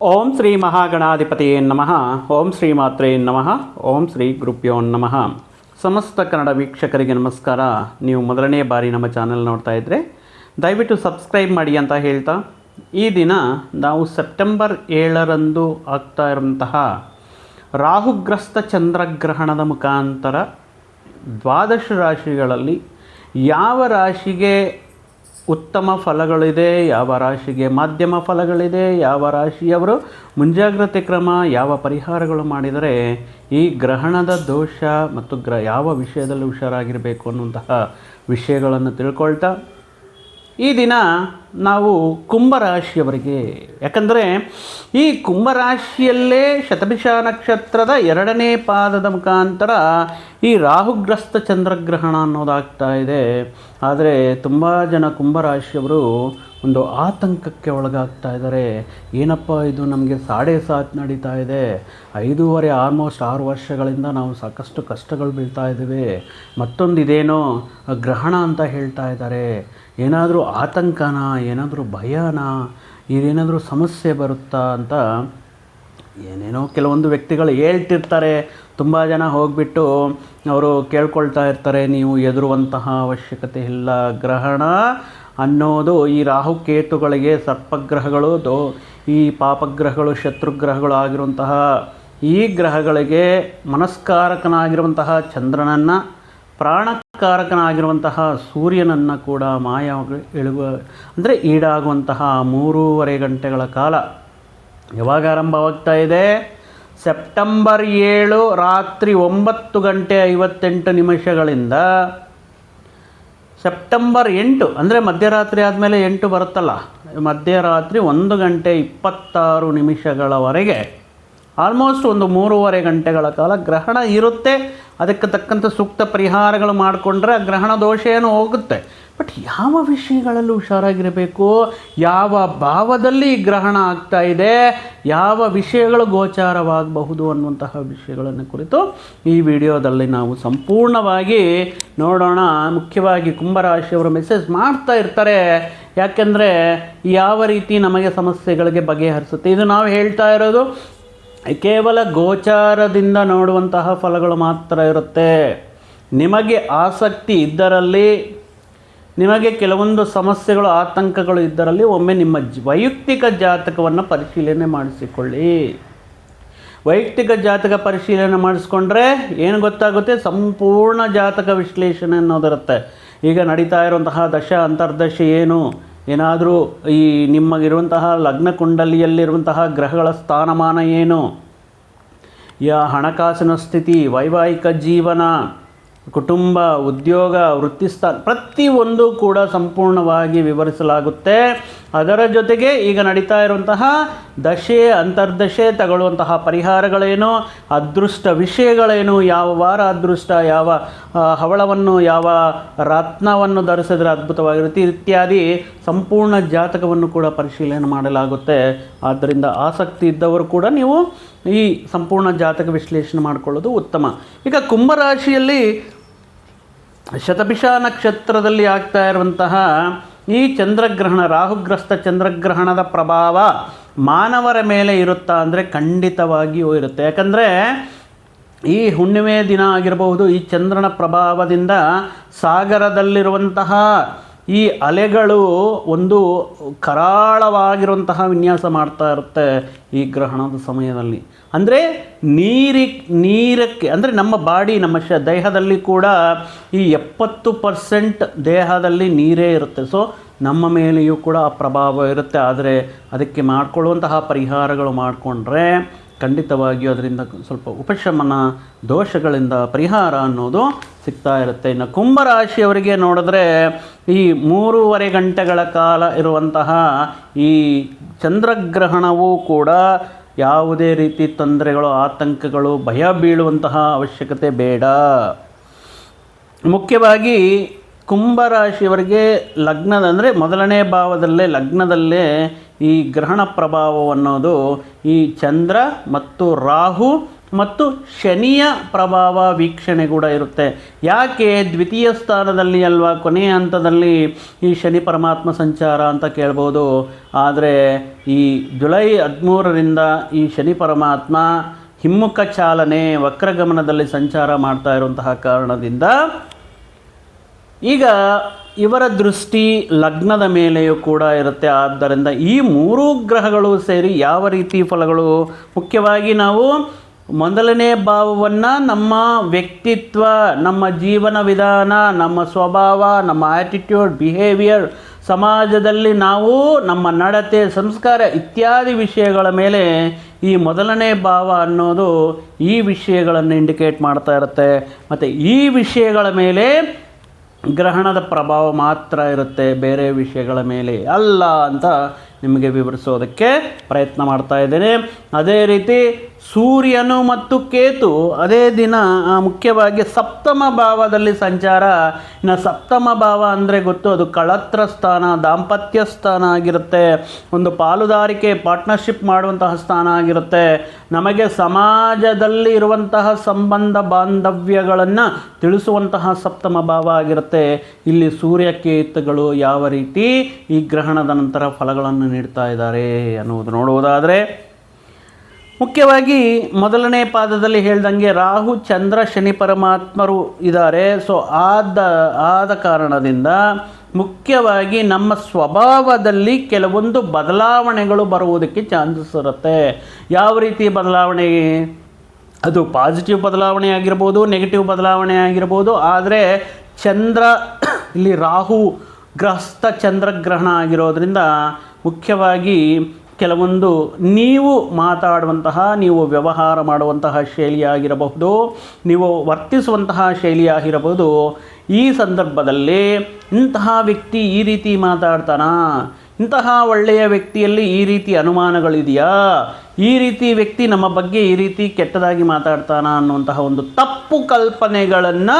ಓಂ ಶ್ರೀ ಮಹಾಗಣಾಧಿಪತಿಯೇ ನಮಃ. ಓಂ ಶ್ರೀ ಮಾತ್ರೇ ನಮಃ. ಓಂ ಶ್ರೀ ಗುರುಪ್ಯೋ ನಮಃ. ಸಮಸ್ತ ಕನ್ನಡ ವೀಕ್ಷಕರಿಗೆ ನಮಸ್ಕಾರ. ನೀವು ಮೊದಲನೇ ಬಾರಿ ನಮ್ಮ ಚಾನೆಲ್ ನೋಡ್ತಾ ಇದ್ದರೆ ದಯವಿಟ್ಟು ಸಬ್ಸ್ಕ್ರೈಬ್ ಮಾಡಿ ಅಂತ ಹೇಳ್ತಾ, ಈ ದಿನ ನಾವು ಸೆಪ್ಟೆಂಬರ್ ಏಳರಂದು ಆಗ್ತಾ ಇರುವಂತಹ ರಾಹುಗ್ರಸ್ತ ಚಂದ್ರಗ್ರಹಣದ ಮುಖಾಂತರ ದ್ವಾದಶ ರಾಶಿಗಳಲ್ಲಿ ಯಾವ ರಾಶಿಗೆ ಉತ್ತಮ ಫಲಗಳಿದೆ, ಯಾವ ರಾಶಿಗೆ ಮಾಧ್ಯಮ ಫಲಗಳಿದೆ, ಯಾವ ರಾಶಿಯವರು ಮುಂಜಾಗ್ರತೆ ಕ್ರಮ, ಯಾವ ಪರಿಹಾರಗಳು ಮಾಡಿದರೆ ಈ ಗ್ರಹಣದ ದೋಷ ಮತ್ತು ಗ್ರ, ಯಾವ ವಿಷಯದಲ್ಲಿ ಹುಷಾರಾಗಿರಬೇಕು ಅನ್ನುವಂತಹ ವಿಷಯಗಳನ್ನು ತಿಳ್ಕೊಳ್ತಾ ಈ ದಿನ ನಾವು ಕುಂಭರಾಶಿಯವರಿಗೆ, ಯಾಕಂದರೆ ಈ ಕುಂಭರಾಶಿಯಲ್ಲೇ ಶತಭಿಷ ನಕ್ಷತ್ರದ ಎರಡನೇ ಪಾದದ ಮುಖಾಂತರ ಈ ರಾಹುಗ್ರಸ್ತ ಚಂದ್ರಗ್ರಹಣ ಅನ್ನೋದಾಗ್ತಾ ಇದೆ. ಆದರೆ ತುಂಬ ಜನ ಕುಂಭರಾಶಿಯವರು ಒಂದು ಆತಂಕಕ್ಕೆ ಒಳಗಾಗ್ತಾ ಇದ್ದಾರೆ. ಏನಪ್ಪ ಇದು? ನಮಗೆ ಸಾಡೆ ಸಾತ್ ನಡೀತಾ ಇದೆ. ಐದೂವರೆ, ಆಲ್ಮೋಸ್ಟ್ ಆರು ವರ್ಷಗಳಿಂದ ನಾವು ಸಾಕಷ್ಟು ಕಷ್ಟಗಳು ಬೀಳ್ತಾ ಇದ್ದೀವಿ. ಮತ್ತೊಂದು ಇದೇನೋ ಗ್ರಹಣ ಅಂತ ಹೇಳ್ತಾ ಇದ್ದಾರೆ. ಏನಾದರೂ ಆತಂಕನ, ಏನಾದರೂ ಭಯನ ಇದೇನಾದರೂ ಸಮಸ್ಯೆ ಬರುತ್ತಾ ಅಂತ ಏನೇನೋ ಕೆಲವೊಂದು ವ್ಯಕ್ತಿಗಳು ಹೇಳ್ತಿರ್ತಾರೆ. ತುಂಬ ಜನ ಹೋಗಿಬಿಟ್ಟು ಅವರು ಕೇಳ್ಕೊಳ್ತಾ ಇರ್ತಾರೆ, ನೀವು ಎದುರುವಂತಹ ಅವಶ್ಯಕತೆ ಇಲ್ಲ ಗ್ರಹಣ ಅನ್ನೋದು ಈ ರಾಹುಕೇತುಗಳಿಗೆ ಸರ್ಪಗ್ರಹಗಳು, ದೋ ಈ ಪಾಪಗ್ರಹಗಳು, ಶತ್ರುಗ್ರಹಗಳು ಆಗಿರುವಂತಹ ಈ ಗ್ರಹಗಳಿಗೆ ಮನಸ್ಕಾರಕನಾಗಿರುವಂತಹ ಚಂದ್ರನನ್ನು ಪ್ರಾಣಕಾರಕನಾಗಿರುವಂತಹ ಸೂರ್ಯನನ್ನು ಕೂಡ ಮಾಯ ಎಳುವ, ಅಂದರೆ ಈಡಾಗುವಂತಹ ಮೂರೂವರೆ ಗಂಟೆಗಳ ಕಾಲ ಯಾವಾಗ ಆರಂಭವಾಗ್ತಾ ಇದೆ? ಸೆಪ್ಟೆಂಬರ್ ಏಳು ರಾತ್ರಿ ಒಂಬತ್ತು ಗಂಟೆ ಐವತ್ತೆಂಟು ನಿಮಿಷಗಳಿಂದ ಸೆಪ್ಟೆಂಬರ್ ಎಂಟು, ಅಂದರೆ ಮಧ್ಯರಾತ್ರಿ ಆದಮೇಲೆ ಎಂಟು ಬರುತ್ತಲ್ಲ, ಮಧ್ಯರಾತ್ರಿ ಒಂದು ಗಂಟೆ ಇಪ್ಪತ್ತಾರು ನಿಮಿಷಗಳವರೆಗೆ ಆಲ್ಮೋಸ್ಟ್ ಒಂದು ಮೂರುವರೆ ಗಂಟೆಗಳ ಕಾಲ ಗ್ರಹಣ ಇರುತ್ತೆ. ಅದಕ್ಕೆ ತಕ್ಕಂಥ ಸೂಕ್ತ ಪರಿಹಾರಗಳು ಮಾಡಿಕೊಂಡ್ರೆ ಗ್ರಹಣ ದೋಷ ಏನೋ ಹೋಗುತ್ತೆ. ಬಟ್ ಯಾವ ವಿಷಯಗಳಲ್ಲಿ ಹುಷಾರಾಗಿರಬೇಕು? ಯಾವ ಭಾವದಲ್ಲಿ ಗ್ರಹಣ ಆಗ್ತಾ ಇದೆ? ಯಾವ ವಿಷಯಗಳು ಗೋಚಾರವಾಗಬಹುದು ಅನ್ನುವಂತಹ ವಿಷಯಗಳನ್ನು ಕುರಿತು ಈ ವಿಡಿಯೋದಲ್ಲಿ ನಾವು ಸಂಪೂರ್ಣವಾಗಿ ನೋಡೋಣ. ಮುಖ್ಯವಾಗಿ ಕುಂಭರಾಶಿಯವರು ಮೆಸೇಜ್ ಮಾಡ್ತಾ ಇರ್ತಾರೆ. ಯಾಕೆಂದರೆ ಯಾವ ರೀತಿ ನಮಗೆ ಸಮಸ್ಯೆಗಳಿಗೆ ಬಗೆಹರಿಸುತ್ತೆ? ಇದು ನಾವು ಹೇಳ್ತಾ ಇರೋದು ಕೇವಲ ಗೋಚಾರದಿಂದ ನೋಡುವಂತಹ ಫಲಗಳು ಮಾತ್ರ ಇರುತ್ತೆ. ನಿಮಗೆ ಆಸಕ್ತಿ ಇದ್ದರಲ್ಲಿ, ನಿಮಗೆ ಕೆಲವೊಂದು ಸಮಸ್ಯೆಗಳು, ಆತಂಕಗಳು ಇದ್ದರಲ್ಲಿ ಒಮ್ಮೆ ನಿಮ್ಮ ವೈಯಕ್ತಿಕ ಜಾತಕವನ್ನು ಪರಿಶೀಲನೆ ಮಾಡಿಸಿಕೊಳ್ಳಿ. ವೈಯಕ್ತಿಕ ಜಾತಕ ಪರಿಶೀಲನೆ ಮಾಡಿಸ್ಕೊಂಡ್ರೆ ಏನು ಗೊತ್ತಾಗುತ್ತೆ? ಸಂಪೂರ್ಣ ಜಾತಕ ವಿಶ್ಲೇಷಣೆ ಅನ್ನೋದಿರುತ್ತೆ. ಈಗ ನಡೀತಾ ಇರುವಂತಹ ದಶ, ಅಂತರ್ದಶೆ ಏನು? ಏನಾದರೂ ಈ ನಿಮಗಿರುವಂತಹ ಲಗ್ನ ಕುಂಡಲಿಯಲ್ಲಿರುವಂತಹ ಗ್ರಹಗಳ ಸ್ಥಾನಮಾನ ಏನು? ಯಾ ಹಣಕಾಸಿನ ಸ್ಥಿತಿ, ವೈವಾಹಿಕ ಜೀವನ, ಕುಟುಂಬ, ಉದ್ಯೋಗ, ವೃತ್ತಿಸ್ಥಾನ, ಪ್ರತಿಯೊಂದು ಕೂಡ ಸಂಪೂರ್ಣವಾಗಿ ವಿವರಿಸಲಾಗುತ್ತೆ. ಅದರ ಜೊತೆಗೆ ಈಗ ನಡೀತಾ ಇರುವಂತಹ ದಶೆ, ಅಂತರ್ದಶೆ ತಗೊಳ್ಳುವಂತಹ ಪರಿಹಾರಗಳೇನು, ಅದೃಷ್ಟ ವಿಷಯಗಳೇನು, ಯಾವ ವಾರ ಅದೃಷ್ಟ, ಯಾವ ಹವಳವನ್ನು, ಯಾವ ರತ್ನವನ್ನು ಧರಿಸಿದ್ರೆ ಅದ್ಭುತವಾಗಿರುತ್ತೆ, ಇತ್ಯಾದಿ ಸಂಪೂರ್ಣ ಜಾತಕವನ್ನು ಕೂಡ ಪರಿಶೀಲನೆ ಮಾಡಲಾಗುತ್ತೆ. ಆದ್ದರಿಂದ ಆಸಕ್ತಿ ಇದ್ದವರು ಕೂಡ ನೀವು ಈ ಸಂಪೂರ್ಣ ಜಾತಕ ವಿಶ್ಲೇಷಣೆ ಮಾಡಿಕೊಳ್ಳೋದು ಉತ್ತಮ. ಈಗ ಕುಂಭರಾಶಿಯಲ್ಲಿ ಶತಭಿಷ ನಕ್ಷತ್ರದಲ್ಲಿ ಆಗ್ತಾ ಇರುವಂತಹ ಈ ಚಂದ್ರಗ್ರಹಣ, ರಾಹುಗ್ರಸ್ತ ಚಂದ್ರಗ್ರಹಣದ ಪ್ರಭಾವ ಮಾನವರ ಮೇಲೆ ಇರುತ್ತಾ ಅಂದರೆ ಖಂಡಿತವಾಗಿಯೂ ಇರುತ್ತೆ. ಯಾಕಂದರೆ ಈ ಹುಣ್ಣಿಮೆ ದಿನ ಆಗಿರಬಹುದು, ಈ ಚಂದ್ರನ ಪ್ರಭಾವದಿಂದ ಸಾಗರದಲ್ಲಿರುವಂತಹ ಈ ಅಲೆಗಳು ಒಂದು ಕರಾಳವಾಗಿರುವಂತಹ ವಿನ್ಯಾಸ ಮಾಡ್ತಾ ಇರುತ್ತೆ ಈ ಗ್ರಹಣದ ಸಮಯದಲ್ಲಿ. ಅಂದರೆ ನೀರಿ, ನೀರಕ್ಕೆ, ಅಂದರೆ ನಮ್ಮ ಬಾಡಿ, ನಮ್ಮ ಶ, ದೇಹದಲ್ಲಿ ಕೂಡ ಈ ಎಪ್ಪತ್ತು ಪರ್ಸೆಂಟ್ ದೇಹದಲ್ಲಿ ನೀರೇ ಇರುತ್ತೆ. ಸೊ ನಮ್ಮ ಮೇಲೆಯೂ ಕೂಡ ಆ ಪ್ರಭಾವ ಇರುತ್ತೆ. ಆದರೆ ಅದಕ್ಕೆ ಮಾಡಿಕೊಳ್ಳುವಂತಹ ಪರಿಹಾರಗಳು ಮಾಡಿಕೊಂಡ್ರೆ ಖಂಡಿತವಾಗಿಯೂ ಅದರಿಂದ ಸ್ವಲ್ಪ ಉಪಶಮನ, ದೋಷಗಳಿಂದ ಪರಿಹಾರ ಅನ್ನೋದು ಸಿಗ್ತಾ ಇರುತ್ತೆ. ಇನ್ನು ಕುಂಭರಾಶಿಯವರಿಗೆ ನೋಡಿದ್ರೆ ಈ ಮೂರುವರೆ ಗಂಟೆಗಳ ಕಾಲ ಇರುವಂತಹ ಈ ಚಂದ್ರಗ್ರಹಣವೂ ಕೂಡ ಯಾವುದೇ ರೀತಿ ತೊಂದರೆಗಳು, ಆತಂಕಗಳು, ಭಯ ಬೀಳುವಂತಹ ಅವಶ್ಯಕತೆ ಬೇಡ. ಮುಖ್ಯವಾಗಿ ಕುಂಭರಾಶಿಯವರಿಗೆ ಲಗ್ನದ ಅಂದರೆ ಮೊದಲನೇ ಭಾವದಲ್ಲೇ, ಲಗ್ನದಲ್ಲೇ ಈ ಗ್ರಹಣ ಪ್ರಭಾವ ಅನ್ನೋದು ಈ ಚಂದ್ರ ಮತ್ತು ರಾಹು ಮತ್ತು ಶನಿಯ ಪ್ರಭಾವ ವೀಕ್ಷಣೆ ಕೂಡ ಇರುತ್ತೆ. ಯಾಕೆ ದ್ವಿತೀಯ ಸ್ಥಾನದಲ್ಲಿ ಅಲ್ವಾ ಕೊನೆಯ ಹಂತದಲ್ಲಿ ಈ ಶನಿ ಪರಮಾತ್ಮ ಸಂಚಾರ ಅಂತ ಕೇಳ್ಬೋದು. ಆದರೆ ಈ ಜುಲೈ ಹದಿಮೂರರಿಂದ ಈ ಶನಿ ಪರಮಾತ್ಮ ಹಿಮ್ಮುಖ ಚಾಲನೆ ವಕ್ರಗಮನದಲ್ಲಿ ಸಂಚಾರ ಮಾಡ್ತಾ ಇರುವಂತಹ ಕಾರಣದಿಂದ ಈಗ ಇವರ ದೃಷ್ಟಿ ಲಗ್ನದ ಮೇಲೆಯೂ ಕೂಡ ಇರುತ್ತೆ. ಆದ್ದರಿಂದ ಈ ಮೂರೂ ಗ್ರಹಗಳು ಸೇರಿ ಯಾವ ರೀತಿ ಫಲಗಳು ಮುಖ್ಯವಾಗಿ ನಾವು ಮೊದಲನೇ ಭಾವವನ್ನು ನಮ್ಮ ವ್ಯಕ್ತಿತ್ವ, ನಮ್ಮ ಜೀವನ ವಿಧಾನ, ನಮ್ಮ ಸ್ವಭಾವ, ನಮ್ಮ ಆ್ಯಟಿಟ್ಯೂಡ್ ಬಿಹೇವಿಯರ್ ಸಮಾಜದಲ್ಲಿ ನಾವು, ನಮ್ಮ ನಡತೆ, ಸಂಸ್ಕಾರ ಇತ್ಯಾದಿ ವಿಷಯಗಳ ಮೇಲೆ ಈ ಮೊದಲನೇ ಭಾವ ಅನ್ನೋದು ಈ ವಿಷಯಗಳನ್ನು ಇಂಡಿಕೇಟ್ ಮಾಡ್ತಾ ಇರುತ್ತೆ. ಮತ್ತು ಈ ವಿಷಯಗಳ ಮೇಲೆ ಗ್ರಹಣದ ಪ್ರಭಾವ ಮಾತ್ರ ಇರುತ್ತೆ, ಬೇರೆ ವಿಷಯಗಳ ಮೇಲೆ ಅಲ್ಲ ಅಂತ ನಿಮಗೆ ವಿವರಿಸೋದಕ್ಕೆ ಪ್ರಯತ್ನ ಮಾಡ್ತಾ ಇದ್ದೇನೆ. ಅದೇ ರೀತಿ ಸೂರ್ಯನು ಮತ್ತು ಕೇತು ಅದೇ ದಿನ ಮುಖ್ಯವಾಗಿ ಸಪ್ತಮ ಭಾವದಲ್ಲಿ ಸಂಚಾರ. ಇನ್ನು ಸಪ್ತಮ ಭಾವ ಅಂದರೆ ಗೊತ್ತು, ಅದು ಕಳತ್ರ ಸ್ಥಾನ, ದಾಂಪತ್ಯ ಸ್ಥಾನ ಆಗಿರುತ್ತೆ. ಒಂದು ಪಾಲುದಾರಿಕೆ ಪಾರ್ಟ್ನರ್ಶಿಪ್ ಮಾಡುವಂತಹ ಸ್ಥಾನ ಆಗಿರುತ್ತೆ. ನಮಗೆ ಸಮಾಜದಲ್ಲಿ ಇರುವಂತಹ ಸಂಬಂಧ ಬಾಂಧವ್ಯಗಳನ್ನು ತಿಳಿಸುವಂತಹ ಸಪ್ತಮ ಭಾವ ಆಗಿರುತ್ತೆ. ಇಲ್ಲಿ ಸೂರ್ಯ, ಕೇತುಗಳು ಯಾವ ರೀತಿ ಈ ಗ್ರಹಣದ ನಂತರ ಫಲಗಳನ್ನು ನೀಡ್ತಾ ಇದ್ದಾರೆ ಅನ್ನುವುದು ನೋಡುವುದಾದರೆ ಮುಖ್ಯವಾಗಿ ಮೊದಲನೇ ಪಾದದಲ್ಲಿ ಹೇಳ್ದಂಗೆ ರಾಹು, ಚಂದ್ರ, ಶನಿ ಪರಮಾತ್ಮರು ಇದ್ದಾರೆ. ಸೊ ಆದ ಆದ ಕಾರಣದಿಂದ ಮುಖ್ಯವಾಗಿ ನಮ್ಮ ಸ್ವಭಾವದಲ್ಲಿ ಕೆಲವೊಂದು ಬದಲಾವಣೆಗಳು ಬರುವುದಕ್ಕೆ ಚಾನ್ಸಸ್ ಇರುತ್ತೆ. ಯಾವ ರೀತಿ ಬದಲಾವಣೆ? ಅದು ಪಾಸಿಟಿವ್ ಬದಲಾವಣೆ ಆಗಿರ್ಬೋದು, ನೆಗೆಟಿವ್ ಬದಲಾವಣೆ ಆಗಿರ್ಬೋದು. ಆದರೆ ಚಂದ್ರ, ಇಲ್ಲಿ ರಾಹು, ಗ್ರಹಸ್ಥ ಚಂದ್ರಗ್ರಹಣ ಆಗಿರೋದ್ರಿಂದ ಮುಖ್ಯವಾಗಿ ಕೆಲವೊಂದು ನೀವು ಮಾತಾಡುವಂತಹ, ನೀವು ವ್ಯವಹಾರ ಮಾಡುವಂತಹ ಶೈಲಿಯಾಗಿರಬಹುದು, ನೀವು ವರ್ತಿಸುವಂತಹ ಶೈಲಿಯಾಗಿರಬಹುದು. ಈ ಸಂದರ್ಭದಲ್ಲಿ ಇಂತಹ ವ್ಯಕ್ತಿ ಈ ರೀತಿ ಮಾತಾಡ್ತಾನಾ? ಇಂತಹ ಒಳ್ಳೆಯ ವ್ಯಕ್ತಿಯಲ್ಲಿ ಈ ರೀತಿ ಅನುಮಾನಗಳಿದೆಯಾ? ಈ ರೀತಿ ವ್ಯಕ್ತಿ ನಮ್ಮ ಬಗ್ಗೆ ಈ ರೀತಿ ಕೆಟ್ಟದಾಗಿ ಮಾತಾಡ್ತಾನ ಅನ್ನುವಂತಹ ಒಂದು ತಪ್ಪು ಕಲ್ಪನೆಗಳನ್ನು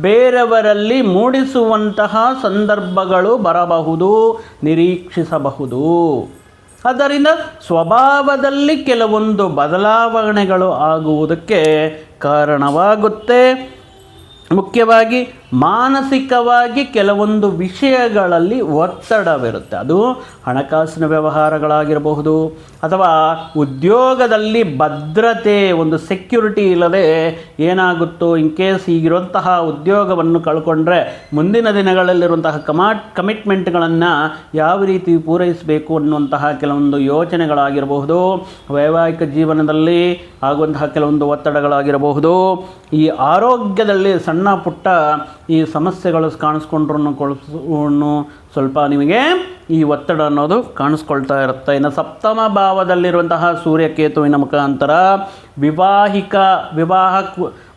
ಬೇರೆಯವರಲ್ಲಿ ಮೂಡಿಸುವಂತಹ ಸಂದರ್ಭಗಳು ಬರಬಹುದು, ನಿರೀಕ್ಷಿಸಬಹುದು. ಆದ್ದರಿಂದ ಸ್ವಭಾವದಲ್ಲಿ ಕೆಲವೊಂದು ಬದಲಾವಣೆಗಳು ಆಗುವುದಕ್ಕೆ ಕಾರಣವಾಗುತ್ತೆ. ಮುಖ್ಯವಾಗಿ ಮಾನಸಿಕವಾಗಿ ಕೆಲವೊಂದು ವಿಷಯಗಳಲ್ಲಿ ಒತ್ತಡವಿರುತ್ತೆ. ಅದು ಹಣಕಾಸಿನ ವ್ಯವಹಾರಗಳಾಗಿರಬಹುದು ಅಥವಾ ಉದ್ಯೋಗದಲ್ಲಿ ಭದ್ರತೆ, ಒಂದು ಸೆಕ್ಯುರಿಟಿ ಇಲ್ಲದೆ ಏನಾಗುತ್ತೋ ಇನ್ ಕೇಸ್ ಈಗಿರುವಂತಹ ಉದ್ಯೋಗವನ್ನು ಕಳ್ಕೊಂಡ್ರೆ ಮುಂದಿನ ದಿನಗಳಲ್ಲಿರುವಂತಹ ಕಮಾ ಕಮಿಟ್ಮೆಂಟ್ಗಳನ್ನು ಯಾವ ರೀತಿ ಪೂರೈಸಬೇಕು ಅನ್ನುವಂತಹ ಕೆಲವೊಂದು ಯೋಚನೆಗಳಾಗಿರಬಹುದು. ವೈವಾಹಿಕ ಜೀವನದಲ್ಲಿ ಆಗುವಂತಹ ಕೆಲವೊಂದು ಒತ್ತಡಗಳಾಗಿರಬಹುದು. ಈ ಆರೋಗ್ಯದಲ್ಲಿ ಸಣ್ಣ ಪುಟ್ಟ ಈ ಸಮಸ್ಯೆಗಳು ಕಾಣಿಸ್ಕೊಂಡ್ರು ಸ್ವಲ್ಪ ನಿಮಗೆ ಈ ಒತ್ತಡ ಅನ್ನೋದು ಕಾಣಿಸ್ಕೊಳ್ತಾ ಇರುತ್ತೆ. ಇನ್ನು ಸಪ್ತಮ ಭಾವದಲ್ಲಿರುವಂತಹ ಸೂರ್ಯಕೇತುವಿನ ಮುಖಾಂತರ ವಿವಾಹಿಕ ವಿವಾಹ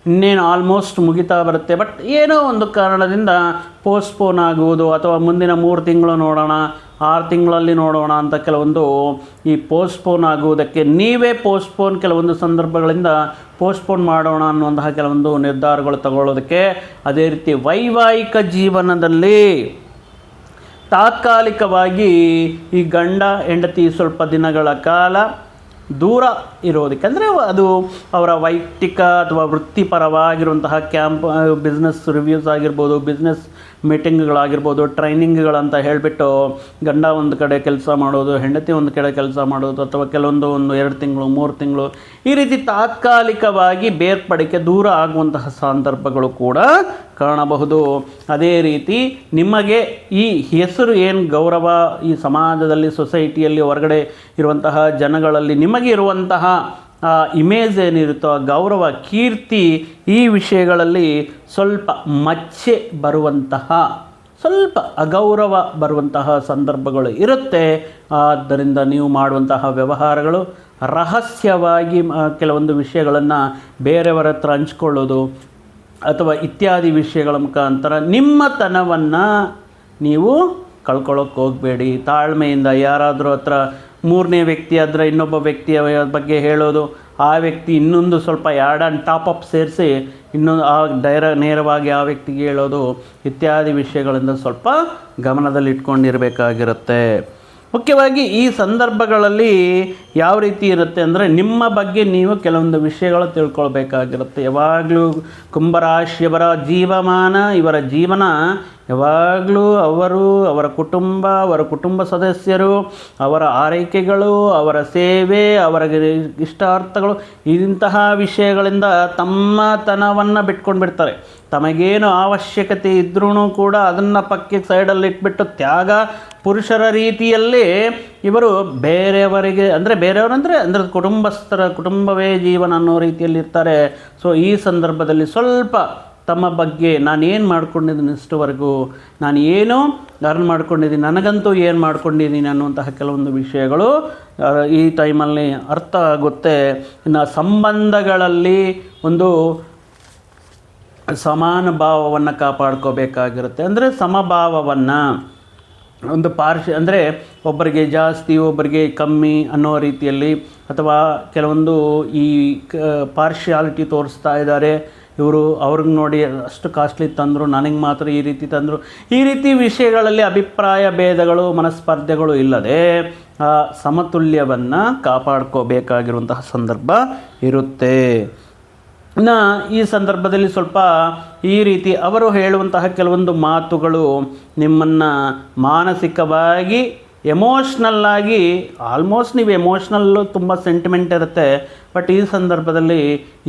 ಇನ್ನೇನು ಆಲ್ಮೋಸ್ಟ್ ಮುಗಿತಾ ಬರುತ್ತೆ. ಬಟ್ ಏನೋ ಒಂದು ಕಾರಣದಿಂದ ಪೋಸ್ಟ್ಪೋನ್ ಆಗುವುದು ಅಥವಾ ಮುಂದಿನ ಮೂರು ತಿಂಗಳು ನೋಡೋಣ ಆರು ತಿಂಗಳಲ್ಲಿ ನೋಡೋಣ ಅಂತ ಕೆಲವೊಂದು ಈ ಪೋಸ್ಟ್ಪೋನ್ ಆಗುವುದಕ್ಕೆ ನೀವೇ ಪೋಸ್ಟ್ಪೋನ್ ಕೆಲವೊಂದು ಸಂದರ್ಭಗಳಿಂದ ಪೋಸ್ಟ್ಪೋನ್ ಮಾಡೋಣ ಅನ್ನುವಂತಹ ಕೆಲವೊಂದು ನಿರ್ಧಾರಗಳು ತಗೊಳ್ಳೋದಕ್ಕೆ ಅದೇ ರೀತಿ ವೈವಾಹಿಕ ಜೀವನದಲ್ಲಿ ತಾತ್ಕಾಲಿಕವಾಗಿ ಈ ಗಂಡ, ಹೆಂಡತಿ ಸ್ವಲ್ಪ ದಿನಗಳ ಕಾಲ ದೂರ ಇರೋದಕ್ಕೆ ಅಂದರೆ ಅದು ಅವರ ವೈಯಕ್ತಿಕ ಅಥವಾ ವೃತ್ತಿಪರವಾಗಿರುವಂತಹ ಕ್ಯಾಂಪ್ ಬಿಸ್ನೆಸ್ ರಿವ್ಯೂಸ್ ಆಗಿರ್ಬೋದು ಬಿಸ್ನೆಸ್ ಮೀಟಿಂಗ್ಗಳಾಗಿರ್ಬೋದು, ಟ್ರೈನಿಂಗ್ಗಳಂತ ಹೇಳಿಬಿಟ್ಟು ಗಂಡ ಒಂದು ಕಡೆ ಕೆಲಸ ಮಾಡೋದು, ಹೆಂಡತಿ ಒಂದು ಕಡೆ ಕೆಲಸ ಮಾಡೋದು, ಅಥವಾ ಕೆಲವೊಂದು ಒಂದು ಎರಡು ತಿಂಗಳು, ಮೂರು ತಿಂಗಳು, ಈ ರೀತಿ ತಾತ್ಕಾಲಿಕವಾಗಿ ಬೇರ್ಪಡಿಕೆ ದೂರ ಆಗುವಂತಹ ಸಂದರ್ಭಗಳು ಕೂಡ ಕಾಣಬಹುದು. ಅದೇ ರೀತಿ ನಿಮಗೆ ಈ ಹೆಸರು ಏನು ಗೌರವ, ಈ ಸಮಾಜದಲ್ಲಿ, ಸೊಸೈಟಿಯಲ್ಲಿ ಹೊರಗಡೆ ಇರುವಂತಹ ಜನಗಳಲ್ಲಿ ನಿಮಗೆ ಇರುವಂತಹ ಇಮೇಜ್ ಏನಿರುತ್ತೋ, ಆ ಗೌರವ, ಕೀರ್ತಿ ಈ ವಿಷಯಗಳಲ್ಲಿ ಸ್ವಲ್ಪ ಮಚ್ಚೆ ಬರುವಂತಹ, ಸ್ವಲ್ಪ ಅಗೌರವ ಬರುವಂತಹ ಸಂದರ್ಭಗಳು ಇರುತ್ತೆ. ಆದ್ದರಿಂದ ನೀವು ಮಾಡುವಂತಹ ವ್ಯವಹಾರಗಳು ರಹಸ್ಯವಾಗಿ ಕೆಲವೊಂದು ವಿಷಯಗಳನ್ನು ಬೇರೆಯವರ ಹತ್ರ ಹಂಚ್ಕೊಳ್ಳೋದು ಅಥವಾ ಇತ್ಯಾದಿ ವಿಷಯಗಳ ಮುಖಾಂತರ ನಿಮ್ಮತನವನ್ನು ನೀವು ಕಳ್ಕೊಳ್ಳೋಕೆ ಹೋಗಬೇಡಿ. ತಾಳ್ಮೆಯಿಂದ ಯಾರಾದರೂ ಹತ್ರ ಮೂರನೇ ವ್ಯಕ್ತಿ ಆದರೆ ಇನ್ನೊಬ್ಬ ವ್ಯಕ್ತಿಯ ಬಗ್ಗೆ ಹೇಳೋದು, ಆ ವ್ಯಕ್ತಿ ಇನ್ನೊಂದು ಸ್ವಲ್ಪ ಯಾಡ್ ಆ್ಯಂಡ್ ಟಾಪ್ ಅಪ್ ಸೇರಿಸಿ ಇನ್ನೊಂದು ಆ ಡೈರ ನೇರವಾಗಿ ಆ ವ್ಯಕ್ತಿಗೆ ಹೇಳೋದು ಇತ್ಯಾದಿ ವಿಷಯಗಳನ್ನು ಸ್ವಲ್ಪ ಗಮನದಲ್ಲಿಟ್ಕೊಂಡಿರಬೇಕಾಗಿರುತ್ತೆ. ಮುಖ್ಯವಾಗಿ ಈ ಸಂದರ್ಭಗಳಲ್ಲಿ ಯಾವ ರೀತಿ ಇರುತ್ತೆ ಅಂದರೆ ನಿಮ್ಮ ಬಗ್ಗೆ ನೀವು ಕೆಲವೊಂದು ವಿಷಯಗಳು ತಿಳ್ಕೊಳ್ಬೇಕಾಗಿರುತ್ತೆ. ಯಾವಾಗಲೂ ಕುಂಭರಾಶಿಯವರ ಜೀವಮಾನ, ಇವರ ಜೀವನ ಯಾವಾಗಲೂ ಅವರು, ಅವರ ಕುಟುಂಬ ಅವರ ಕುಟುಂಬ ಸದಸ್ಯರು, ಅವರ ಆರೈಕೆಗಳು, ಅವರ ಸೇವೆ ಅವರ ಇಷ್ಟಾರ್ಥಗಳು, ಇಂತಹ ವಿಷಯಗಳಿಂದ ತಮ್ಮತನವನ್ನು ಬಿಟ್ಕೊಂಡು ಬಿಡ್ತಾರೆ ತಮಗೇನು ಅವಶ್ಯಕತೆ ಇದ್ರೂ ಕೂಡ ಅದನ್ನು ಪಕ್ಕಿ ಸೈಡಲ್ಲಿ ಇಟ್ಬಿಟ್ಟು ತ್ಯಾಗ ಪುರುಷರ ರೀತಿಯಲ್ಲಿ ಇವರು ಬೇರೆಯವರಿಗೆ, ಅಂದರೆ ಬೇರೆಯವರಂದರೆ ಅಂದರೆ ಕುಟುಂಬಸ್ಥರ, ಕುಟುಂಬವೇ ಜೀವನ ಅನ್ನೋ ರೀತಿಯಲ್ಲಿ ಇರ್ತಾರೆ. ಸೊ ಈ ಸಂದರ್ಭದಲ್ಲಿ ಸ್ವಲ್ಪ ತಮ್ಮ ಬಗ್ಗೆ ನಾನು ಏನು ಮಾಡ್ಕೊಂಡಿದ್ದೀನಿ ಇಷ್ಟುವರೆಗೂ, ನಾನು ಏನು ಅರ್ನ್ ಮಾಡ್ಕೊಂಡಿದ್ದೀನಿ, ನನಗಂತೂ ಏನು ಮಾಡ್ಕೊಂಡಿದ್ದೀನಿ ಅನ್ನುವಂತಹ ಕೆಲವೊಂದು ವಿಷಯಗಳು ಈ ಟೈಮಲ್ಲಿ ಅರ್ಥ ಆಗುತ್ತೆ. ಇನ್ನು ಸಂಬಂಧಗಳಲ್ಲಿ ಒಂದು ಸಮಾನ ಭಾವವನ್ನು ಕಾಪಾಡ್ಕೋಬೇಕಾಗಿರುತ್ತೆ. ಅಂದರೆ ಸಮಭಾವವನ್ನು ಒಂದು ಪಾರ್ಶ್, ಅಂದರೆ ಒಬ್ಬರಿಗೆ ಜಾಸ್ತಿ, ಒಬ್ಬರಿಗೆ ಕಮ್ಮಿ ಅನ್ನೋ ರೀತಿಯಲ್ಲಿ ಅಥವಾ ಕೆಲವೊಂದು ಈ ಪಾರ್ಶಿಯಾಲಿಟಿ ತೋರಿಸ್ತಾ ಇದ್ದಾರೆ. ಇವರು ಅವ್ರಿಗೆ ನೋಡಿ ಅಷ್ಟು ಕಾಸ್ಟ್ಲಿ ತಂದರು, ನನಗೆ ಮಾತ್ರ ಈ ರೀತಿ ತಂದರು. ಈ ರೀತಿ ವಿಷಯಗಳಲ್ಲಿ ಅಭಿಪ್ರಾಯ ಭೇದಗಳು, ಮನಸ್ಪರ್ಧೆಗಳು ಇಲ್ಲದೆ ಸಮತುಲ್ಯವನ್ನು ಕಾಪಾಡ್ಕೋಬೇಕಾಗಿರುವಂತಹ ಸಂದರ್ಭ ಇರುತ್ತೆ. ಇನ್ನು ಈ ಸಂದರ್ಭದಲ್ಲಿ ಸ್ವಲ್ಪ ಈ ರೀತಿ ಅವರು ಹೇಳುವಂತಹ ಕೆಲವೊಂದು ಮಾತುಗಳು ನಿಮ್ಮನ್ನು ಮಾನಸಿಕವಾಗಿ ಎಮೋಷ್ನಲ್ಲಾಗಿ ಆಲ್ಮೋಸ್ಟ್ ನೀವು ಎಮೋಷ್ನಲ್ಲು ತುಂಬ ಸೆಂಟಿಮೆಂಟ್ ಇರುತ್ತೆ. ಬಟ್ ಈ ಸಂದರ್ಭದಲ್ಲಿ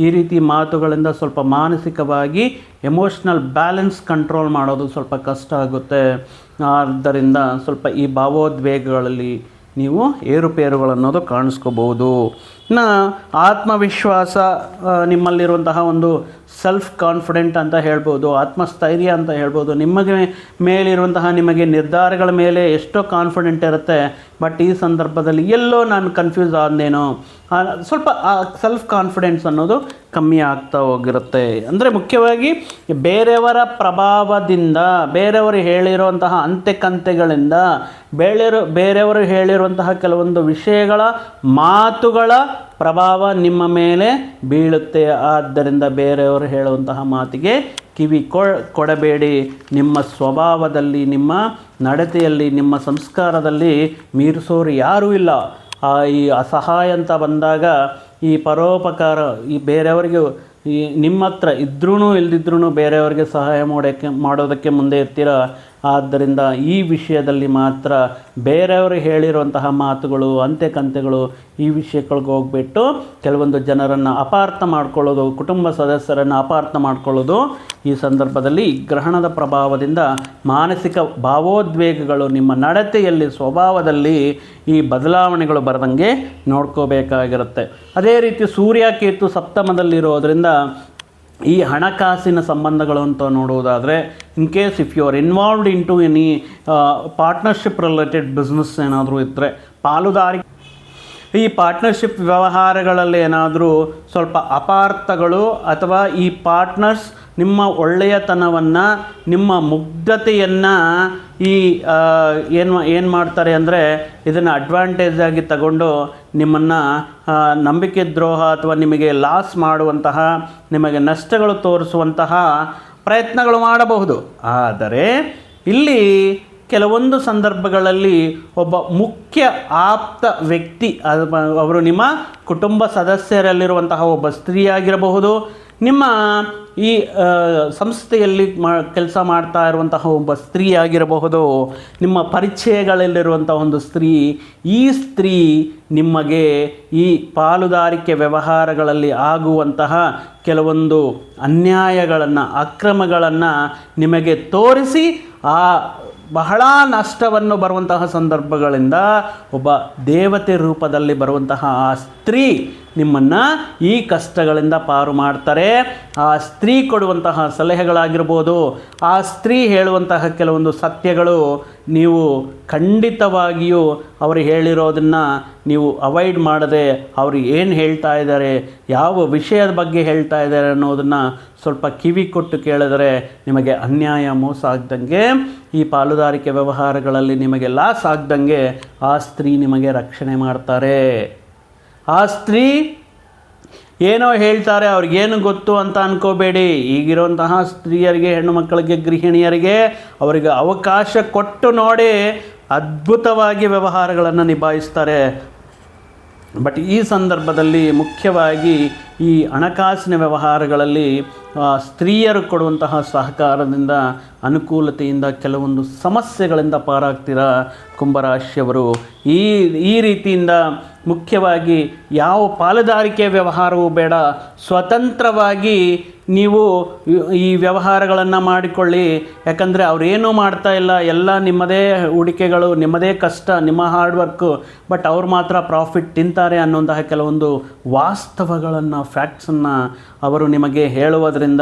ಈ ರೀತಿ ಮಾತುಗಳಿಂದ ಸ್ವಲ್ಪ ಮಾನಸಿಕವಾಗಿ ಎಮೋಷ್ನಲ್ ಬ್ಯಾಲೆನ್ಸ್ ಕಂಟ್ರೋಲ್ ಮಾಡೋದು ಸ್ವಲ್ಪ ಕಷ್ಟ ಆಗುತ್ತೆ. ಆದ್ದರಿಂದ ಸ್ವಲ್ಪ ಈ ಭಾವೋದ್ವೇಗಗಳಲ್ಲಿ ನೀವು ಏರುಪೇರುಗಳನ್ನೋದು ಕಾಣಿಸ್ಕೋಬೋದು ಇನ್ನು ಆತ್ಮವಿಶ್ವಾಸ ನಿಮ್ಮಲ್ಲಿರುವಂತಹ ಒಂದು ಸೆಲ್ಫ್ ಕಾನ್ಫಿಡೆಂಟ್ ಅಂತ ಹೇಳ್ಬೋದು, ಆತ್ಮಸ್ಥೈರ್ಯ ಅಂತ ಹೇಳ್ಬೋದು, ನಿಮಗೆ ಮೇಲಿರುವಂತಹ ನಿಮಗೆ ನಿರ್ಧಾರಗಳ ಮೇಲೆ ಎಷ್ಟೋ ಕಾನ್ಫಿಡೆಂಟ್ ಇರುತ್ತೆ ಬಟ್ ಈ ಸಂದರ್ಭದಲ್ಲಿ ಎಲ್ಲೋ ನಾನು ಕನ್ಫ್ಯೂಸ್ ಆದ್ನೇನೋ ಸ್ವಲ್ಪ, ಆ ಸೆಲ್ಫ್ ಕಾನ್ಫಿಡೆನ್ಸ್ ಅನ್ನೋದು ಕಮ್ಮಿ ಆಗ್ತಾ ಹೋಗಿರುತ್ತೆ. ಅಂದರೆ ಮುಖ್ಯವಾಗಿ ಬೇರೆಯವರ ಪ್ರಭಾವದಿಂದ, ಬೇರೆಯವರು ಹೇಳಿರುವಂತಹ ಅಂತೆಕಂತೆಗಳಿಂದ ಬೇಳೆರು ಬೇರೆಯವರು ಹೇಳಿರುವಂತಹ ಕೆಲವೊಂದು ವಿಷಯಗಳ ಮಾತುಗಳ ಪ್ರಭಾವ ನಿಮ್ಮ ಮೇಲೆ ಬೀಳುತ್ತೆ. ಆದ್ದರಿಂದ ಬೇರೆಯವರು ಹೇಳುವಂತಹ ಮಾತಿಗೆ ಕಿವಿ ಕೊಡಬೇಡಿ. ನಿಮ್ಮ ಸ್ವಭಾವದಲ್ಲಿ, ನಿಮ್ಮ ನಡತೆಯಲ್ಲಿ, ನಿಮ್ಮ ಸಂಸ್ಕಾರದಲ್ಲಿ ಮೀರಿಸೋರು ಯಾರೂ ಇಲ್ಲ. ಈ ಅಸಹಾಯ ಅಂತ ಬಂದಾಗ ಈ ಪರೋಪಕಾರ, ಈ ಬೇರೆಯವರಿಗೆ ಈ ನಿಮ್ಮ ಹತ್ರ ಇದ್ರೂ ಇಲ್ದಿದ್ರೂ ಬೇರೆಯವ್ರಿಗೆ ಸಹಾಯ ಮಾಡೋಕ್ಕೆ ಮಾಡೋದಕ್ಕೆ ಮುಂದೆ ಇರ್ತೀರ? ಆದ್ದರಿಂದ ಈ ವಿಷಯದಲ್ಲಿ ಮಾತ್ರ ಬೇರೆಯವರು ಹೇಳಿರುವಂತಹ ಮಾತುಗಳು ಅಂತೆಕಂತೆಗಳು ಈ ವಿಷಯಗಳಿಗೆ ಹೋಗ್ಬಿಟ್ಟು ಕೆಲವೊಂದು ಜನರನ್ನು ಅಪಾರ್ಥ ಮಾಡ್ಕೊಳ್ಳೋದು, ಕುಟುಂಬ ಸದಸ್ಯರನ್ನು ಅಪಾರ್ಥ ಮಾಡ್ಕೊಳ್ಳೋದು ಈ ಸಂದರ್ಭದಲ್ಲಿ ಗ್ರಹಣದ ಪ್ರಭಾವದಿಂದ ಮಾನಸಿಕ ಭಾವೋದ್ವೇಗಗಳು ನಿಮ್ಮ ನಡತೆಯಲ್ಲಿ, ಸ್ವಭಾವದಲ್ಲಿ ಈ ಬದಲಾವಣೆಗಳು ಬರದಂಗೆ ನೋಡ್ಕೋಬೇಕಾಗಿರುತ್ತೆ. ಅದೇ ರೀತಿ ಸೂರ್ಯ ಕೇತು ಸಪ್ತಮದಲ್ಲಿರೋದ್ರಿಂದ ಈ ಹಣಕಾಸಿನ ಸಂಬಂಧಗಳು ಅಂತ ನೋಡುವುದಾದರೆ in case if you are involved in to any partnership related business ಏನಾದರೂ ಇದ್ದರೆ ಪಾಲುದಾರಿ, ಈ ಪಾರ್ಟ್ನರ್ಶಿಪ್ ವ್ಯವಹಾರಗಳಲ್ಲಿ ಏನಾದರೂ ಸ್ವಲ್ಪ ಅಪಾರ್ಥಗಳು ಅಥವಾ ಈ ಪಾರ್ಟ್ನರ್ಸ್ ನಿಮ್ಮ ಒಳ್ಳೆಯತನವನ್ನು, ನಿಮ್ಮ ಮುಗ್ಧತೆಯನ್ನು ಈ ಏನು ಏನು ಮಾಡ್ತಾರೆ ಅಂದರೆ ಇದನ್ನು ಅಡ್ವಾಂಟೇಜ್ ಆಗಿ ತಗೊಂಡು ನಿಮ್ಮನ್ನು ನಂಬಿಕೆ ದ್ರೋಹ ಅಥವಾ ನಿಮಗೆ ಲಾಸ್ ಮಾಡುವಂತಹ, ನಿಮಗೆ ನಷ್ಟಗಳು ತೋರಿಸುವಂತಹ ಪ್ರಯತ್ನಗಳು ಮಾಡಬಹುದು. ಆದರೆ, ಇಲ್ಲಿ ಕೆಲವೊಂದು ಸಂದರ್ಭಗಳಲ್ಲಿ ಒಬ್ಬ ಮುಖ್ಯ ಆಪ್ತ ವ್ಯಕ್ತಿ ಅವರು ನಿಮ್ಮ ಕುಟುಂಬ ಸದಸ್ಯರಲ್ಲಿರುವಂತಹ ಒಬ್ಬ ಸ್ತ್ರೀಯಾಗಿರಬಹುದು, ನಿಮ್ಮ ಈ ಸಂಸ್ಥೆಯಲ್ಲಿ ಮಾ, ಕೆಲಸ ಮಾಡ್ತಾ ಇರುವಂತಹ ಒಬ್ಬ ಸ್ತ್ರೀ ಆಗಿರಬಹುದು. ನಿಮ್ಮ ಪರಿಚಯಗಳಲ್ಲಿರುವಂಥ ಒಂದು ಸ್ತ್ರೀ, ಈ ಸ್ತ್ರೀ ನಿಮಗೆ ಈ ಪಾಲುದಾರಿಕೆ ವ್ಯವಹಾರಗಳಲ್ಲಿ ಆಗುವಂತಹ ಕೆಲವೊಂದು ಅನ್ಯಾಯಗಳನ್ನು, ಅಕ್ರಮಗಳನ್ನು ನಿಮಗೆ ತೋರಿಸಿ ಆ ಬಹಳ ನಷ್ಟವನ್ನು ಬರುವಂತಹ ಸಂದರ್ಭಗಳಿಂದ ಒಬ್ಬ ದೇವತೆ ರೂಪದಲ್ಲಿ ಬರುವಂತಹ ಆ ಸ್ತ್ರೀ ನಿಮ್ಮನ್ನು ಈ ಕಷ್ಟಗಳಿಂದ ಪಾರು ಮಾಡ್ತಾರೆ. ಆ ಸ್ತ್ರೀ ಕೊಡುವಂತಹ ಸಲಹೆಗಳಾಗಿರ್ಬೋದು, ಆ ಸ್ತ್ರೀ ಹೇಳುವಂತಹ ಕೆಲವೊಂದು ಸತ್ಯಗಳು ನೀವು ಖಂಡಿತವಾಗಿಯೂ ಅವರು ಹೇಳಿರೋದನ್ನು ನೀವು ಅವಾಯ್ಡ್ ಮಾಡದೆ ಅವರು ಏನು ಹೇಳ್ತಾ ಇದ್ದಾರೆ, ಯಾವ ವಿಷಯದ ಬಗ್ಗೆ ಹೇಳ್ತಾ ಇದ್ದಾರೆ ಅನ್ನೋದನ್ನು ಸ್ವಲ್ಪ ಕಿವಿ ಕೊಟ್ಟು ಕೇಳಿದರೆ ನಿಮಗೆ ಅನ್ಯಾಯ ಮೋಸ ಆಗ್ದಂಗೆ, ಈ ಪಾಲುದಾರಿಕೆ ವ್ಯವಹಾರಗಳಲ್ಲಿ ನಿಮಗೆ ಲಾಸ್ ಆಗ್ದಂಗೆ ಆ ಸ್ತ್ರೀ ನಿಮಗೆ ರಕ್ಷಣೆ ಮಾಡ್ತಾರೆ. ಆ ಸ್ತ್ರೀ ಏನೋ ಹೇಳ್ತಾರೆ, ಅವ್ರಿಗೇನು ಗೊತ್ತು ಅಂತ ಅನ್ಕೋಬೇಡಿ. ಈಗಿರುವಂತಹ ಸ್ತ್ರೀಯರಿಗೆ, ಹೆಣ್ಣು ಮಕ್ಕಳಿಗೆ, ಗೃಹಿಣಿಯರಿಗೆ ಅವರಿಗೆ ಅವಕಾಶ ಕೊಟ್ಟು ನೋಡಿ ಅದ್ಭುತವಾಗಿ ವ್ಯವಹಾರಗಳನ್ನು ನಿಭಾಯಿಸ್ತಾರೆ. ಬಟ್ ಈ ಸಂದರ್ಭದಲ್ಲಿ ಮುಖ್ಯವಾಗಿ ಈ ಹಣಕಾಸಿನ ವ್ಯವಹಾರಗಳಲ್ಲಿ ಸ್ತ್ರೀಯರು ಕೊಡುವಂತಹ ಸಹಕಾರದಿಂದ, ಅನುಕೂಲತೆಯಿಂದ ಕೆಲವೊಂದು ಸಮಸ್ಯೆಗಳಿಂದ ಪಾರಾಗ್ತೀರಾ ಕುಂಭರಾಶಿಯವರು ಈ ಈ ರೀತಿಯಿಂದ ಮುಖ್ಯವಾಗಿ ಯಾವ ಪಾಲುದಾರಿಕೆ ವ್ಯವಹಾರವೂ ಬೇಡ. ಸ್ವತಂತ್ರವಾಗಿ ನೀವು ಈ- ವ್ಯವಹಾರಗಳನ್ನು ಮಾಡಿಕೊಳ್ಳಿ. ಯಾಕಂದರೆ ಅವರೇನೂ ಮಾಡ್ತಾ ಇಲ್ಲ. ಎಲ್ಲ ನಿಮ್ಮದೇ ಹೂಡಿಕೆಗಳು, ನಿಮ್ಮದೇ ಕಷ್ಟ, ನಿಮ್ಮ ಹಾರ್ಡ್ ವರ್ಕು ಬಟ್ ಅವ್ರು ಮಾತ್ರ ಪ್ರಾಫಿಟ್ ತಿಂತಾರೆ ಅನ್ನೋಂತಹ ಕೆಲವೊಂದು ವಾಸ್ತವಗಳನ್ನು ಫ್ಯಾಕ್ಟ್ಸನ್ನು ಅವರು ನಿಮಗೆ ಹೇಳುವುದರಿಂದ,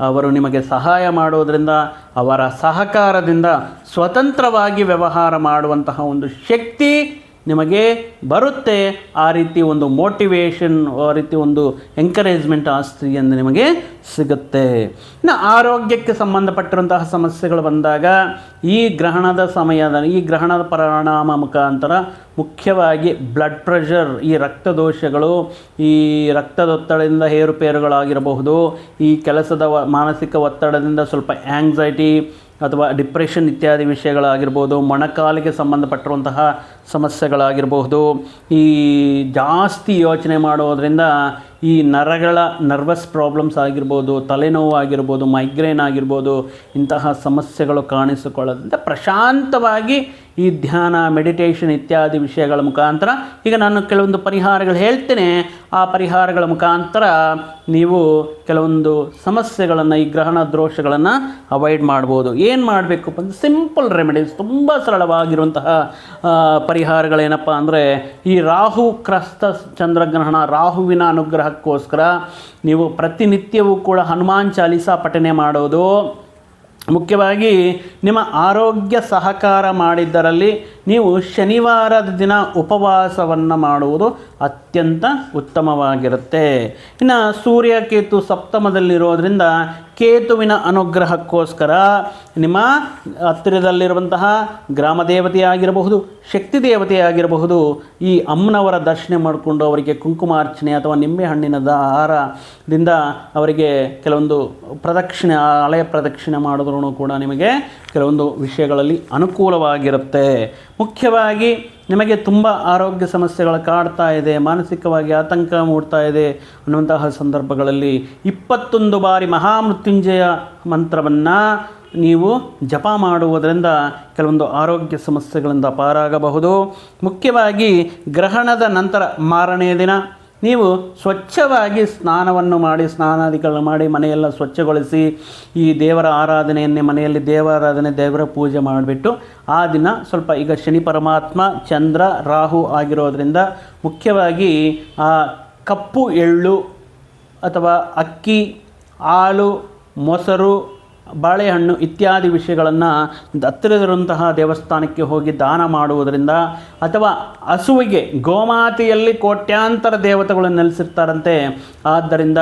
ಅವರು ನಿಮಗೆ ಸಹಾಯ ಮಾಡೋದರಿಂದ ಅವರ ಸಹಕಾರದಿಂದ ಸ್ವತಂತ್ರವಾಗಿ ವ್ಯವಹಾರ ಮಾಡುವಂತಹ ಒಂದು ಶಕ್ತಿ ನಿಮಗೆ ಬರುತ್ತೆ ಆ ರೀತಿ ಒಂದು ಮೋಟಿವೇಶನ್ ಆ ರೀತಿ ಒಂದು ಎಂಕರೇಜ್ಮೆಂಟ್ ಆ ಸ್ತ್ರೀಯಿಂದ ನಿಮಗೆ ಸಿಗುತ್ತೆ. ಇನ್ನು ಆರೋಗ್ಯಕ್ಕೆ ಸಂಬಂಧಪಟ್ಟಿರುವಂತಹ ಸಮಸ್ಯೆಗಳು ಬಂದಾಗ ಈ ಗ್ರಹಣದ ಸಮಯದ, ಈ ಗ್ರಹಣದ ಪರಿಣಾಮ ಮುಖಾಂತರ ಮುಖ್ಯವಾಗಿ ಬ್ಲಡ್ ಪ್ರೆಷರ್ ಈ ರಕ್ತದೋಷಗಳು, ಈ ರಕ್ತದೊತ್ತಡದಿಂದ ಏರುಪೇರುಗಳಾಗಿರಬಹುದು ಈ ಕೆಲಸದ ಮಾನಸಿಕ ಒತ್ತಡದಿಂದ ಸ್ವಲ್ಪ ಆ್ಯಂಗ್ಸೈಟಿ ಅಥವಾ ಡಿಪ್ರೆಷನ್ ಇತ್ಯಾದಿ ವಿಷಯಗಳಾಗಿರ್ಬೋದು, ಮೊಣಕಾಲಿಗೆ ಸಂಬಂಧಪಟ್ಟಿರುವಂತಹ ಸಮಸ್ಯೆಗಳಾಗಿರಬಹುದು ಈ ಜಾಸ್ತಿ ಯೋಚನೆ ಮಾಡೋದರಿಂದ ಈ ನರಗಳ ನರ್ವಸ್ ಪ್ರಾಬ್ಲಮ್ಸ್ ಆಗಿರ್ಬೋದು, ತಲೆನೋವು ಆಗಿರ್ಬೋದು ಮೈಗ್ರೇನ್ ಆಗಿರ್ಬೋದು, ಇಂತಹ ಸಮಸ್ಯೆಗಳು ಕಾಣಿಸಿಕೊಳ್ಳೋದ್ರಿಂದ ಪ್ರಶಾಂತವಾಗಿ ಈ ಧ್ಯಾನ ಮೆಡಿಟೇಷನ್ ಇತ್ಯಾದಿ ವಿಷಯಗಳ ಮುಖಾಂತರ, ಈಗ ನಾನು ಕೆಲವೊಂದು ಪರಿಹಾರಗಳು ಹೇಳ್ತೇನೆ. ಆ ಪರಿಹಾರಗಳ ಮುಖಾಂತರ ನೀವು ಕೆಲವೊಂದು ಸಮಸ್ಯೆಗಳನ್ನು, ಈ ಗ್ರಹಣ ದೋಷಗಳನ್ನು ಅವಾಯ್ಡ್ ಮಾಡ್ಬೋದು. ಏನು ಮಾಡಬೇಕು ಅಂದರೆ ಸಿಂಪಲ್ ರೆಮಿಡೀಸ್ ತುಂಬ ಸರಳವಾಗಿರುವಂತಹ ಪರಿಹಾರಗಳೇನಪ್ಪ ಅಂದರೆ, ಈ ರಾಹು, ಕ್ರಸ್ತ, ಚಂದ್ರಗ್ರಹಣ, ರಾಹುವಿನ ಅನುಗ್ರಹಕ್ಕೋಸ್ಕರ ನೀವು ಪ್ರತಿನಿತ್ಯವೂ ಕೂಡ ಹನುಮಾನ್ ಚಾಲೀಸ ಪಠನೆ ಮಾಡೋದು. ಮುಖ್ಯವಾಗಿ ನಿಮ್ಮ ಆರೋಗ್ಯ ಸಹಕಾರ ಮಾಡಿದ್ದರಲ್ಲಿ ನೀವು ಶನಿವಾರದ ದಿನ ಉಪವಾಸವನ್ನು ಮಾಡುವುದು ಅತ್ಯಂತ ಉತ್ತಮವಾಗಿರುತ್ತೆ. ಇನ್ನು ಸೂರ್ಯ ಕೇತು ಸಪ್ತಮದಲ್ಲಿರೋದ್ರಿಂದ ಕೇತುವಿನ ಅನುಗ್ರಹಕ್ಕೋಸ್ಕರ ನಿಮ್ಮ ಹತ್ತಿರದಲ್ಲಿರುವಂತಹ ಗ್ರಾಮ ದೇವತೆ ಆಗಿರಬಹುದು ಶಕ್ತಿ ದೇವತೆ ಆಗಿರಬಹುದು ಈ ಅಮ್ಮನವರ ದರ್ಶನ ಮಾಡಿಕೊಂಡು ಅವರಿಗೆ ಕುಂಕುಮಾರ್ಚನೆ ಅಥವಾ ನಿಂಬೆಹಣ್ಣಿನ ದಾರದಿಂದ ಅವರಿಗೆ ಕೆಲವೊಂದು ಪ್ರದಕ್ಷಿಣೆ ಹಳೆಯ ಪ್ರದಕ್ಷಿಣೆ ಮಾಡಿದ್ರೂ ಕೂಡ ನಿಮಗೆ ಕೆಲವೊಂದು ವಿಷಯಗಳಲ್ಲಿ ಅನುಕೂಲವಾಗಿರುತ್ತೆ. ಮುಖ್ಯವಾಗಿ ನಿಮಗೆ ತುಂಬ ಆರೋಗ್ಯ ಸಮಸ್ಯೆಗಳು ಕಾಡ್ತಾ ಇದೆ, ಮಾನಸಿಕವಾಗಿ ಆತಂಕ ಮೂಡ್ತಾ ಇದೆ ಅನ್ನುವಂತಹ ಸಂದರ್ಭಗಳಲ್ಲಿ ಇಪ್ಪತ್ತೊಂದು ಬಾರಿ ಮಹಾಮೃತ್ಯುಂಜಯ ಮಂತ್ರವನ್ನು ನೀವು ಜಪ ಮಾಡುವುದರಿಂದ ಕೆಲವೊಂದು ಆರೋಗ್ಯ ಸಮಸ್ಯೆಗಳಿಂದ ಪಾರಾಗಬಹುದು. ಮುಖ್ಯವಾಗಿ ಗ್ರಹಣದ ನಂತರ ಮಾರನೆಯ ದಿನ ನೀವು ಸ್ವಚ್ಛವಾಗಿ ಸ್ನಾನವನ್ನು ಮಾಡಿ, ಸ್ನಾನಾದಿಗಳನ್ನು ಮಾಡಿ, ಮನೆಯೆಲ್ಲ ಸ್ವಚ್ಛಗೊಳಿಸಿ ಈ ದೇವರ ಆರಾಧನೆಯನ್ನೇ, ಮನೆಯಲ್ಲಿ ದೇವಾರಾಧನೆ ದೇವರ ಪೂಜೆ ಮಾಡಿಬಿಟ್ಟು ಆ ದಿನ ಸ್ವಲ್ಪ ಈಗ ಶನಿ ಪರಮಾತ್ಮ, ಚಂದ್ರ, ರಾಹು ಆಗಿರೋದರಿಂದ ಮುಖ್ಯವಾಗಿ ಆ ಕಪ್ಪು ಎಳ್ಳು ಅಥವಾ ಅಕ್ಕಿ, ಹಾಲು, ಮೊಸರು ಬಾಳೆಹಣ್ಣು ಇತ್ಯಾದಿ ವಿಷಯಗಳನ್ನು ಹತ್ತಿರದಿರುವಂತಹ ದೇವಸ್ಥಾನಕ್ಕೆ ಹೋಗಿ ದಾನ ಮಾಡುವುದರಿಂದ ಅಥವಾ ಹಸುವಿಗೆ ಗೋಮಾತೆಯಲ್ಲಿ ಕೋಟ್ಯಾಂತರ ದೇವತೆಗಳು ನೆಲೆಸಿರ್ತಾರಂತೆ. ಆದ್ದರಿಂದ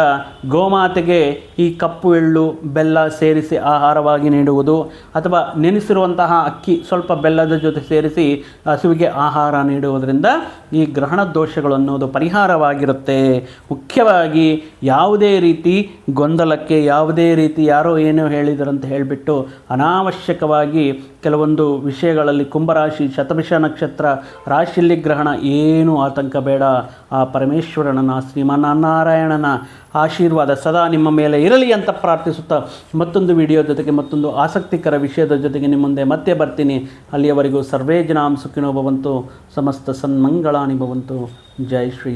ಗೋಮಾತೆಗೆ ಈ ಕಪ್ಪು ಎಳ್ಳು, ಬೆಲ್ಲ ಸೇರಿಸಿ ಆಹಾರವಾಗಿ ನೀಡುವುದು ಅಥವಾ ನೆನೆಸಿರುವಂತಹ ಅಕ್ಕಿ ಸ್ವಲ್ಪ ಬೆಲ್ಲದ ಜೊತೆ ಸೇರಿಸಿ ಹಸುವಿಗೆ ಆಹಾರ ನೀಡುವುದರಿಂದ ಈ ಗ್ರಹಣ ದೋಷಗಳು ಅನ್ನೋದು ಪರಿಹಾರವಾಗಿರುತ್ತೆ. ಮುಖ್ಯವಾಗಿ ಯಾವುದೇ ರೀತಿ ಗೊಂದಲಕ್ಕೆ, ಯಾವುದೇ ರೀತಿ ಯಾರೋ ಏನೋ ಹೇಳಿದರಂತ ಹೇಳಿಬಿಟ್ಟು ಅನಾವಶ್ಯಕವಾಗಿ ಕೆಲವೊಂದು ವಿಷಯಗಳಲ್ಲಿ ಕುಂಭರಾಶಿ ಶತಭಿಷ ನಕ್ಷತ್ರ, ರಾಶಿಯಲ್ಲಿ ಗ್ರಹಣ ಏನೂ ಆತಂಕ ಬೇಡ. ಆ ಪರಮೇಶ್ವರನ ಶ್ರೀಮನ್ನಾರಾಯಣನ ಆಶೀರ್ವಾದ ಸದಾ ನಿಮ್ಮ ಮೇಲೆ ಇರಲಿ ಅಂತ ಪ್ರಾರ್ಥಿಸುತ್ತಾ ಮತ್ತೊಂದು ವಿಡಿಯೋ ಜೊತೆಗೆ ಮತ್ತೊಂದು ಆಸಕ್ತಿಕರ ವಿಷಯದ ಜೊತೆಗೆ ನಿಮ್ಮ ಮುಂದೆ ಮತ್ತೆ ಬರ್ತೀನಿ. ಅಲ್ಲಿಯವರೆಗೂ ಸರ್ವೇ ಜನಾಂ ಸುಖಿನೋ ಭವಂತು, ಸಮಸ್ತ ಸನ್ಮಂಗಳಾನಿ ಭವಂತು. ಜೈ ಶ್ರೀ